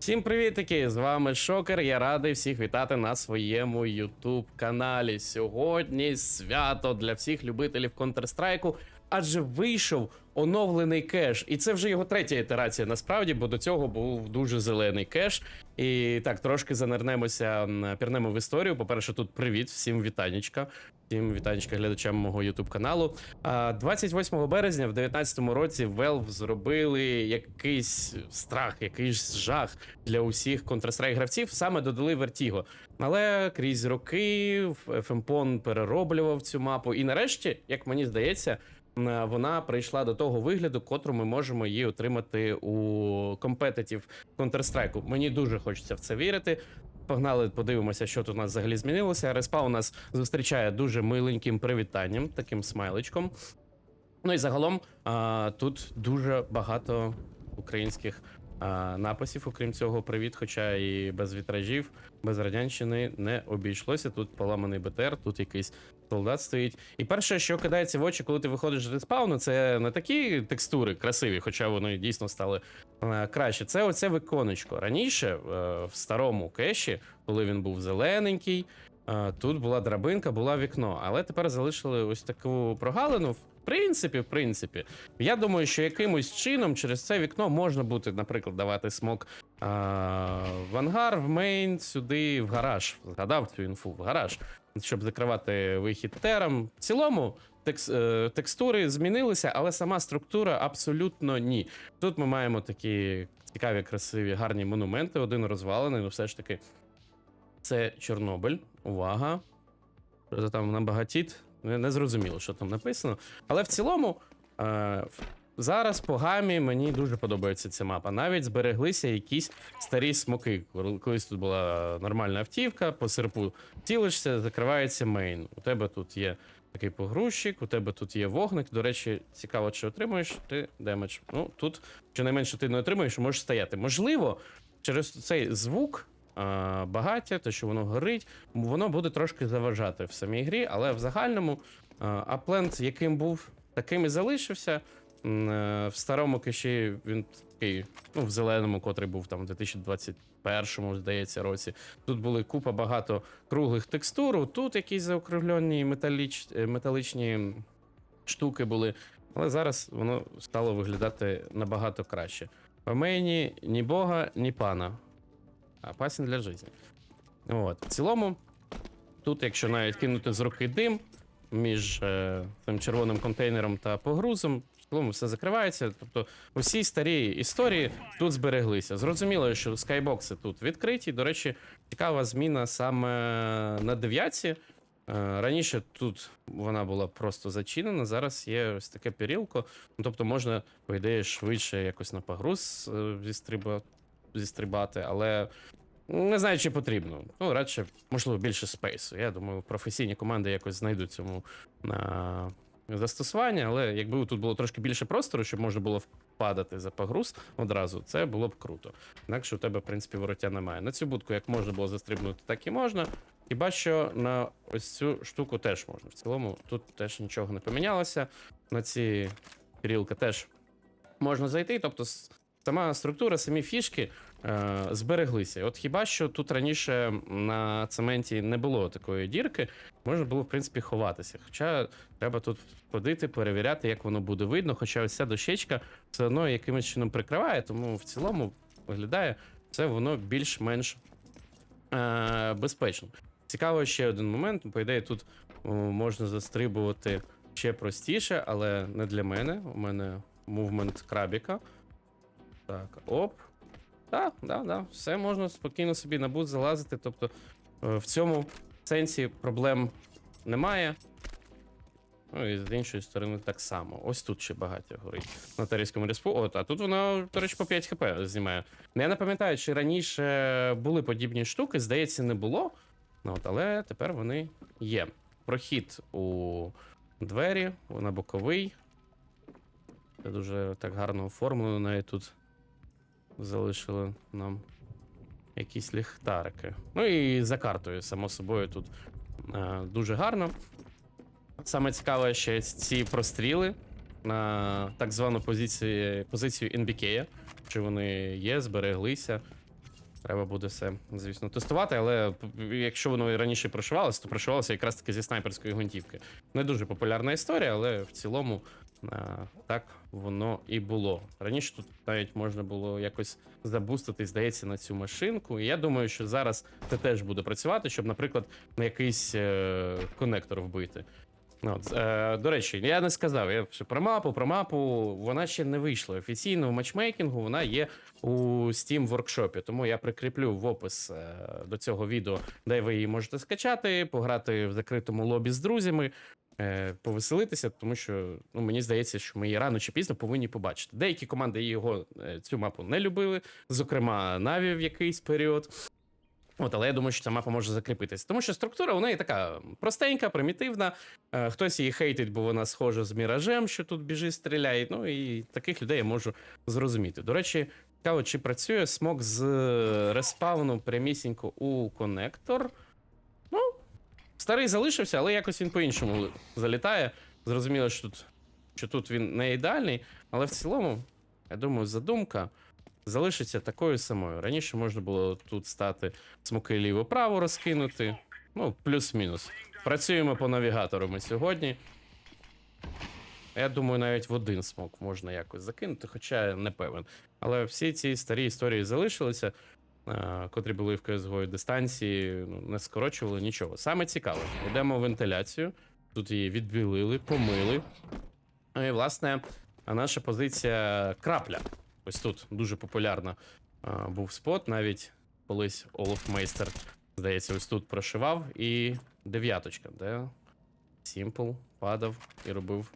Всім привітики! З вами Шокер. Я радий всіх вітати на своєму YouTube каналі. Сьогодні свято для всіх любителів Counter-Strike, адже вийшов оновлений кеш. І це вже його третя ітерація насправді, бо до цього був дуже зелений кеш. І так, трошки занирнемося, пірнемо в історію. По-перше, тут привіт, всім вітанечка. Всім вітанечка глядачам мого YouTube каналу. 28 березня в 2019 році Valve зробили якийсь страх, якийсь жах для усіх Counter-Strike гравців. Саме додали Vertigo. Але крізь роки FMPON перероблював цю мапу. І нарешті, як мені здається, вона прийшла до того вигляду, котру ми можемо її отримати у компетитів Counter-Strike. Мені дуже хочеться в це вірити. Погнали, подивимося, що тут у нас взагалі змінилося. Респа у нас зустрічає дуже миленьким привітанням, таким смайличком. Ну і загалом а, тут дуже багато українських а, написів, окрім цього, привіт. Хоча і без вітражів, без радянщини не обійшлося. Тут поламаний БТР, тут якийсь солдат стоїть. І перше, що кидається в очі, коли ти виходиш з респауну, це не такі текстури красиві, хоча вони дійсно стали е, краще. Це оце виконечко. Раніше е, в старому кеші, коли він був зелененький. е, Тут була драбинка, була вікно, але тепер залишили ось таку прогалину. В принципі, в принципі, я думаю, що якимось чином через це вікно можна буде, наприклад, давати смок а, в ангар, в мейн, сюди, в гараж. Згадав цю інфу в гараж, щоб закривати вихід терам. В цілому текс, е, текстури змінилися, але сама структура абсолютно ні. Тут ми маємо такі цікаві, красиві, гарні монументи. Один розвалений, ну все ж таки. Це Чорнобиль. Увага. Що це там набагатіт? Не, не зрозуміло, що там написано. Але в цілому, е, зараз по гамі мені дуже подобається ця мапа. Навіть збереглися якісь старі смоки. Коли- Колись тут була нормальна автівка, по серпу цілишся, закривається мейн. У тебе тут є такий погрузчик, у тебе тут є вогник. До речі, цікаво, чи отримуєш ти демедж. Ну, тут щонайменше ти не отримуєш, можеш стояти. Можливо, через цей звук. Багаття, те, що воно горить, воно буде трошки заважати в самій грі, але в загальному аплент, яким був, таким і залишився. Е, В старому кеші він такий, ну, в зеленому, котрий був там у 2021, здається, році. Тут були купа багато круглих текстур. Тут якісь заокруглені металіч, е, металічні штуки були. Але зараз воно стало виглядати набагато краще. В мейні ні бога, ні пана. Опасен для життя. От. В цілому, тут, якщо навіть кинути з руки дим між е, цим червоним контейнером та погрузом, цілому все закривається. Тобто усі старі історії тут збереглися. Зрозуміло, що скайбокси тут відкриті. До речі, цікава зміна саме на дев'ятці. Е, Раніше тут вона була просто зачинена, зараз є ось таке перілко. Ну, тобто можна, по ідеї, швидше якось на погруз е, зістрибати, але не знаю, чи потрібно. Ну, радше, можливо, більше спейсу. Я думаю, професійні команди якось знайдуть цьому а, застосування, але якби тут було трошки більше простору, щоб можна було впадати за погруз одразу, це було б круто. Інакше у тебе, в принципі, вороття немає. На цю будку як можна було застрибнути, так і можна. Хіба що на ось цю штуку теж можна. В цілому тут теж нічого не помінялося. На ці перілки теж можна зайти. Тобто, сама структура, самі фішки е, збереглися. От хіба що тут раніше на цементі не було такої дірки, можна було, в принципі, ховатися. Хоча треба тут ходити, перевіряти, як воно буде видно. Хоча ось ця дощечка все одно якимось чином прикриває, тому в цілому виглядає це воно більш-менш е, безпечно. Цікаво ще один момент. По ідеї, тут о, можна застрибувати ще простіше, але не для мене. У мене мувмент крабіка. Так, оп. Так, да, да, все можна спокійно собі на бут залазити. Тобто е, в цьому сенсі проблем немає. Ну і з іншої сторони так само. Ось тут ще багаття горить на Тарійському респу. От, а тут воно, до речі, по 5 хп знімає. Ну, я не пам'ятаю, чи раніше були подібні штуки, здається, не було. Ну, от, але тепер вони є. Прохід у двері, на боковий. Це дуже так гарно оформлено. Навіть тут залишили нам якісь ліхтарики. Ну і за картою, само собою, тут е, дуже гарно. Саме цікаве ще ці простріли на так звану позицію, позицію NBK, що вони є, збереглися. Треба буде все, звісно, тестувати, але якщо воно і раніше прошивалося, то прошивалося якраз таки зі снайперської гвинтівки. Не дуже популярна історія, але в цілому так воно і було. Раніше тут навіть можна було якось забустити, здається, на цю машинку. І я думаю, що зараз це теж буде працювати, щоб, наприклад, на якийсь е, конектор вбити. От, е, до речі, я не сказав. Я про мапу, про мапу. Вона ще не вийшла офіційно в матчмейкінгу. Вона є у Steam воркшопі. Тому я прикріплю в опис е, до цього відео, де ви її можете скачати, пограти в закритому лобі з друзями, е, повеселитися, тому що ну, мені здається, що ми її рано чи пізно повинні побачити. Деякі команди його е, цю мапу не любили, зокрема, Наві в якийсь період. От, але я думаю, що ця мапа може закріпитися. Тому що структура у неї така простенька, примітивна. Е, хтось її хейтить, бо вона схожа з міражем, що тут біжить, стріляє. Ну і таких людей я можу зрозуміти. До речі, цікаво, чи працює смок з респауну прямісінько у конектор. Старий залишився, але якось він по-іншому залітає. Зрозуміло, що тут, що тут він не ідеальний, але в цілому, я думаю, задумка залишиться такою самою. Раніше можна було тут стати смоки ліво-право розкинути. Ну, плюс-мінус. Працюємо по навігатору ми сьогодні. Я думаю, навіть в один смок можна якось закинути, хоча я не певен. Але всі ці старі історії залишилися, котрі були в CSGO дистанції, ну, не скорочували нічого. Саме цікаве, йдемо в вентиляцію. Тут її відбілили, помили. Ну І, власне, наша позиція крапля. Ось тут дуже популярна був спот. Навіть колись Олаф Мейстер, здається, ось тут прошивав. І дев'яточка, де Сімпл падав і робив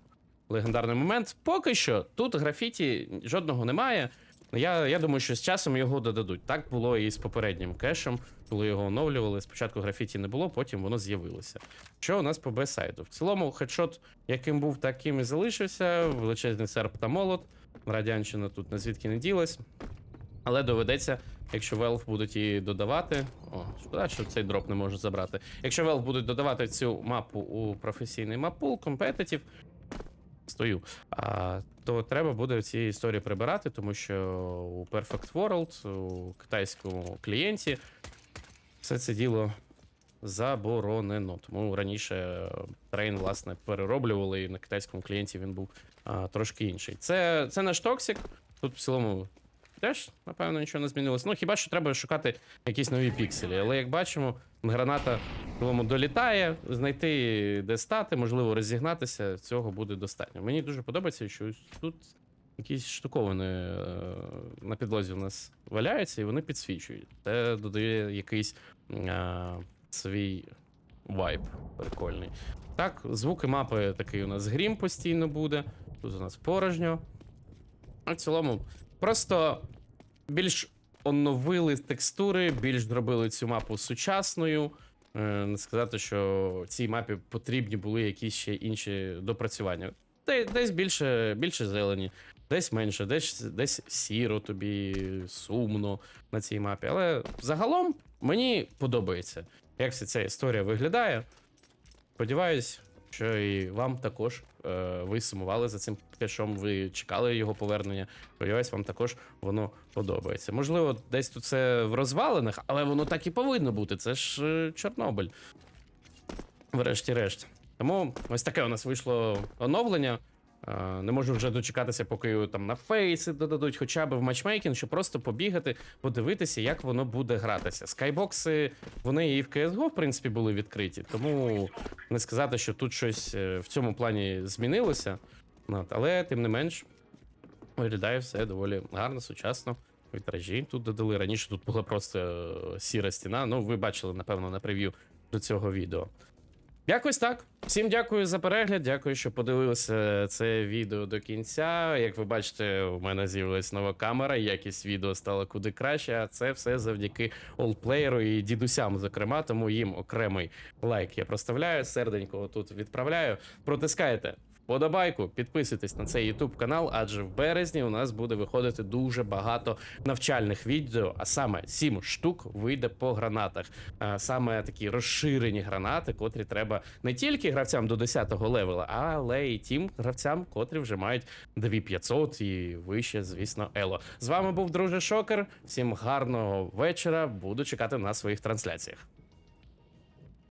легендарний момент. Поки що тут графіті жодного немає. Я, я думаю, що з часом його додадуть. Так було і з попереднім кешем, коли його оновлювали. Спочатку графіті не було, потім воно з'явилося. Що у нас по Б-сайду? В цілому, хедшот, яким був, таким і залишився. Величезний серп та молот. Радянщина тут не звідки не ділась. Але доведеться, якщо Valve будуть її додавати. О, шкода, що цей дроп не можу забрати. Якщо Valve будуть додавати цю мапу у професійний маппул, компетитів, стою. А, то треба буде ці історії прибирати, тому що у Perfect World, у китайському клієнті, все це діло заборонено. Тому раніше трейн, власне, перероблювали, і на китайському клієнті він був а, трошки інший. Це, це наш токсик. Тут в цілому теж, напевно, нічого не змінилось. Ну, хіба що треба шукати якісь нові пікселі. Але як бачимо, граната цілому долітає, знайти де стати, можливо, розігнатися, цього буде достатньо. Мені дуже подобається, що тут якісь штуковини е, на підлозі у нас валяються, і вони підсвічують. Це додає якийсь е, свій вайб прикольний. Так, звуки мапи такий у нас грім постійно буде. Тут у нас порожньо. А в цілому, просто більш оновили текстури, більш зробили цю мапу сучасною. Е, Не сказати, що цій мапі потрібні були якісь ще інші допрацювання. Де- Десь більше, більше зелені, десь менше, десь, десь сіро тобі сумно на цій мапі. Але загалом мені подобається, як вся ця історія виглядає. Сподіваюсь, що і вам також е, ви сумували за цим кешом, ви чекали його повернення. Сподіваюсь, вам також воно подобається. Можливо, десь тут це в розвалинах, але воно так і повинно бути. Це ж е, Чорнобиль. Врешті-решт. Тому ось таке у нас вийшло оновлення. Е, Не можу вже дочекатися, поки там на фейси додадуть, хоча б в матчмейкінг, щоб просто побігати, подивитися, як воно буде гратися. Скайбокси, вони і в CSGO, в принципі, були відкриті, тому не сказати, що тут щось е, в цьому плані змінилося. Але тим не менш, виглядає все доволі гарно, сучасно. Вітражі тут додали. Раніше тут була просто е, сіра стіна. Ну, ви бачили, напевно, на прев'ю до цього відео. Якось так. Всім дякую за перегляд. Дякую, що подивилися це відео до кінця. Як ви бачите, у мене з'явилась нова камера, якість відео стала куди краще. А це все завдяки олдплеєру і дідусям, зокрема, тому їм окремий лайк я проставляю, серденько тут відправляю. Протискайте подобайку, підписуйтесь на цей YouTube канал, адже в березні у нас буде виходити дуже багато навчальних відео, а саме 7 штук вийде по гранатах. А саме такі розширені гранати, котрі треба не тільки гравцям до 10-го левела, але й тим гравцям, котрі вже мають 2500 і вище, звісно, ело. З вами був друже Шокер. Всім гарного вечора. Буду чекати на своїх трансляціях.